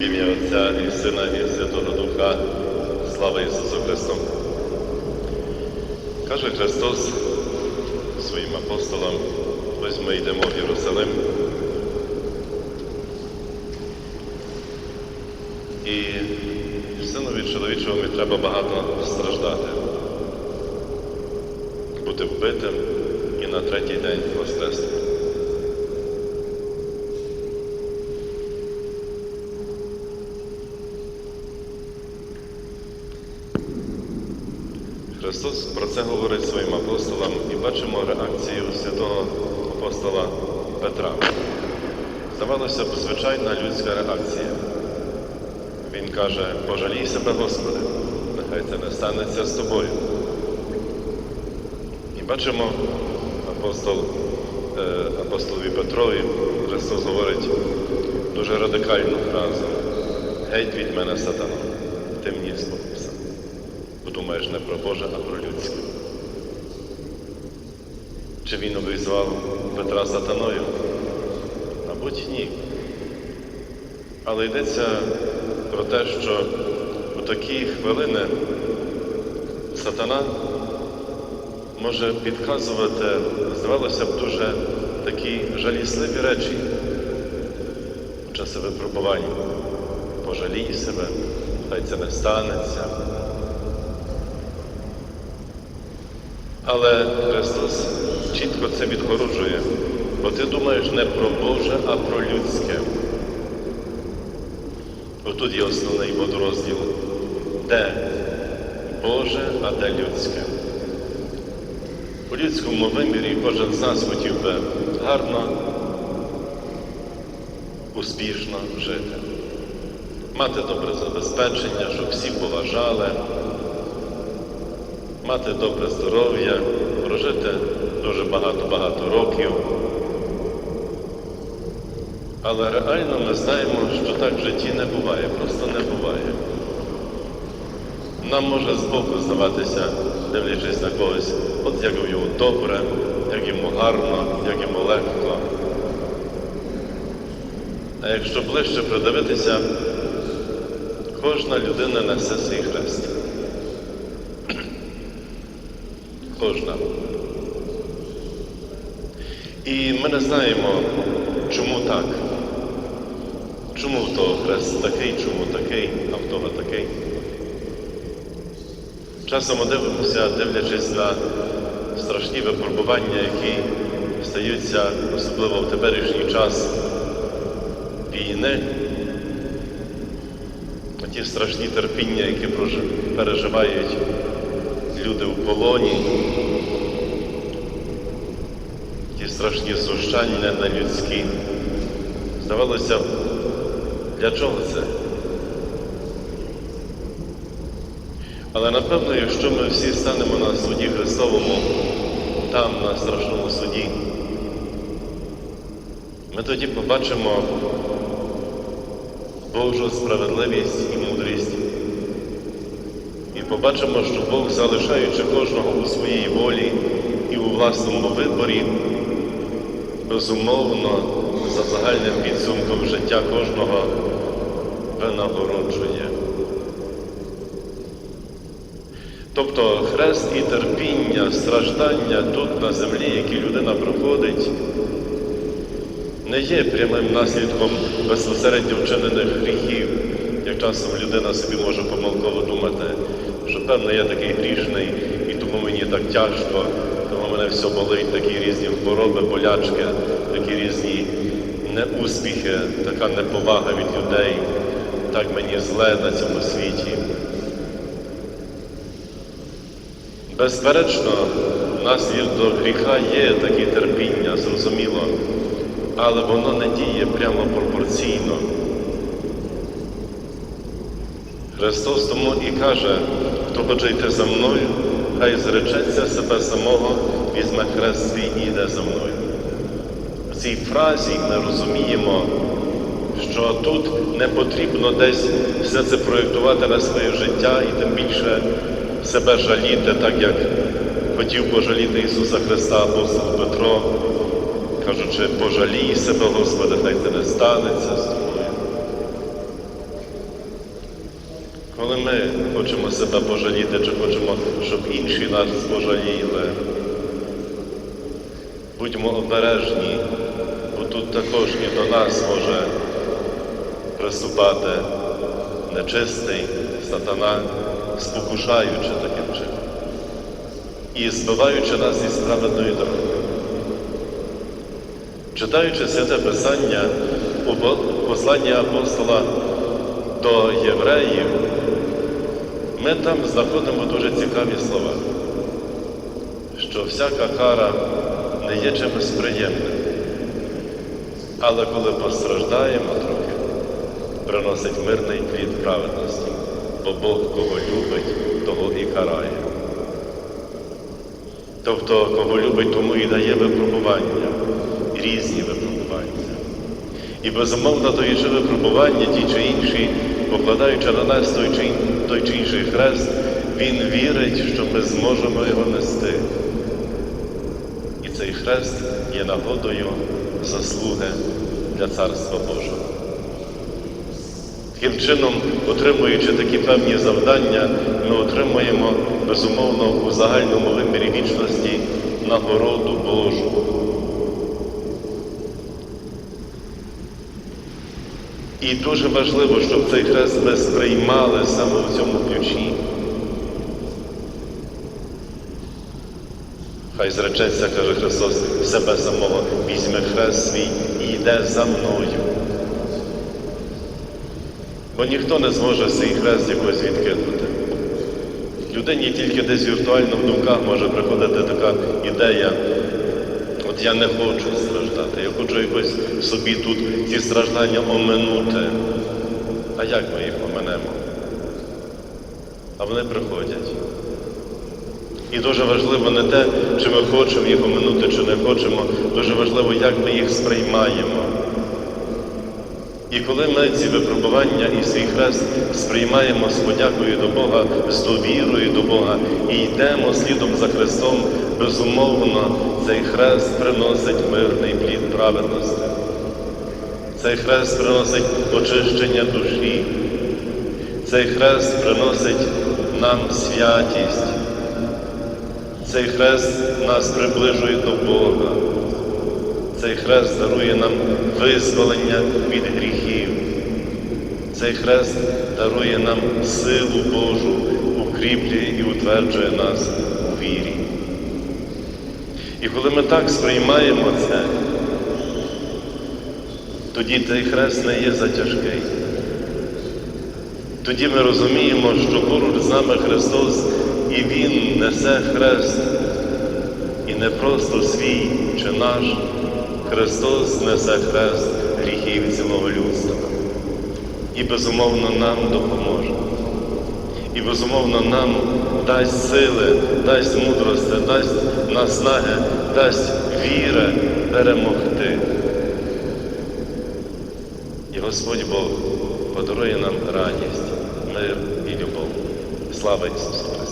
Ім'я Отця і Сина, і Святого Духа, слава Ісусу Христу. Каже Христос своїм апостолам, ось ми йдемо в Єрусалим. І синові чоловічому треба багато страждати, бути вбитим і на третій день воскреснути. Христос про це говорить своїм апостолам і бачимо реакцію святого апостола Петра. Здавалося б, звичайна людська реакція. Він каже, пожалій себе, Господи, нехай це не станеться з тобою. І бачимо апостол, е, апостолові Петрові, Христос говорить дуже радикальну фразу. Геть від мене сатана, ти мені спокійся. Думаєш не про Боже, а про людське. Чи він обізвав Петра сатаною? Мабуть, ні. Але йдеться про те, що у такі хвилини сатана може підказувати, здавалося б, дуже такі жалісливі речі у часи випробувань. Пожалій себе, хай це не станеться. Але Христос чітко це відгороджує, бо ти думаєш не про Боже, а про людське. Отут є основний водорозділ. Де Боже, а де людське. У людському вимірі кожен з нас хотів би гарно, успішно жити, мати добре забезпечення, щоб всі поважали мати добре здоров'я, прожити дуже багато-багато років. Але реально ми знаємо, що так в житті не буває, просто не буває. Нам може збоку здаватися, дивлячись на когось, от як йому добре, як йому гарно, як йому легко. А якщо ближче придивитися, кожна людина несе свій хрест. Кожна. І ми не знаємо, чому так. Чому в хрест такий, чому такий, а в того такий. Часом ми дивимося, дивлячись на страшні випробування, які стаються, особливо в теперішній час війни, ті страшні терпіння, які переживають люди в полоні, ті страшні знущання на людські. Здавалося, для чого це? Але напевно, якщо ми всі станемо на суді Христовому, там, на страшному суді, ми тоді побачимо Божу справедливість і мудрість. Побачимо, що Бог, залишаючи кожного у своїй волі і у власному виборі, безумовно, за загальним підсумком життя кожного винагороджує. Тобто хрест і терпіння, страждання тут на землі, які людина проходить, не є прямим наслідком безпосередньо вчинених гріхів, як часом людина собі може помилково думати, що певно я такий грішний, і тому мені так тяжко, тому мене все болить, такі різні хвороби, болячки, такі різні неуспіхи, така неповага від людей, так мені зле на цьому світі. Безперечно, наслідок гріха є таке терпіння, зрозуміло, але воно не діє прямо пропорційно. Христос тому і каже, хто хоче йти за мною, хай зречеться себе самого, візьме хрест свій і йде за мною. В цій фразі ми розуміємо, що тут не потрібно десь все це проєктувати на своє життя і тим більше себе жаліти, так як хотів пожаліти Ісуса Христа апостол Петро, кажучи, пожалій себе, Господи, хай це не станеться з тобою. коли ми хочемо себе пожаліти, чи хочемо, щоб інші нас пожаліли, будьмо обережні, бо тут також і до нас може приступати нечистий сатана, спокушаючи таким чином і збиваючи нас із праведної дороги. Читаючи святе Писання у по- посланні апостола до євреїв, ми там знаходимо дуже цікаві слова, що всяка кара не є чимось приємним, але коли постраждаємо трохи, приносить мирний плід праведності, бо Бог кого любить, того і карає. Тобто, кого любить, тому і дає випробування, різні випробування. І безумовно же випробування, ті чи інші, покладаючи на нас той чи, ін- той чи інший хрест, він вірить, що ми зможемо його нести. І цей хрест є нагодою заслуги для Царства Божого. Таким чином, отримуючи такі певні завдання, ми отримуємо безумовно у загальному вимірі вічності нагороду Божу. І дуже важливо, щоб цей хрест ми сприймали саме в цьому ключі. Хай зречеться, каже Христос, себе самого, візьме хрест свій і йде за мною. Бо ніхто не зможе цей хрест якось відкинути. Людині тільки десь віртуально в думках може приходити така ідея, от я не хочу страждати, я хочу якось собі тут ці страждання оминути. А як ми їх оминемо? А вони приходять. І дуже важливо не те, чи ми хочемо їх оминути, чи не хочемо, дуже важливо, як ми їх сприймаємо. І коли ми ці випробування і свій хрест сприймаємо з подякою до Бога, з довірою до Бога і йдемо слідом за Христом, безумовно, цей хрест приносить мирний плід праведності. Цей хрест приносить очищення душі. Цей хрест приносить нам святість. Цей хрест нас приближує до Бога. Цей хрест дарує нам визволення від гріхів. Цей хрест дарує нам силу Божу, укріплює і утверджує нас у вірі. І коли ми так сприймаємо це, тоді цей хрест не є затяжкий. Тоді ми розуміємо, що поруч з нами Христос і Він несе хрест, і не просто свій чи наш. Христос несе хрест гріхів цілого людства. І безумовно нам допоможе. І безумовно нам дасть сили, дасть мудрості, дасть наснаги, дасть віри перемогти. І Господь Бог подарує нам радість, мир і любов. Слава Ісусу!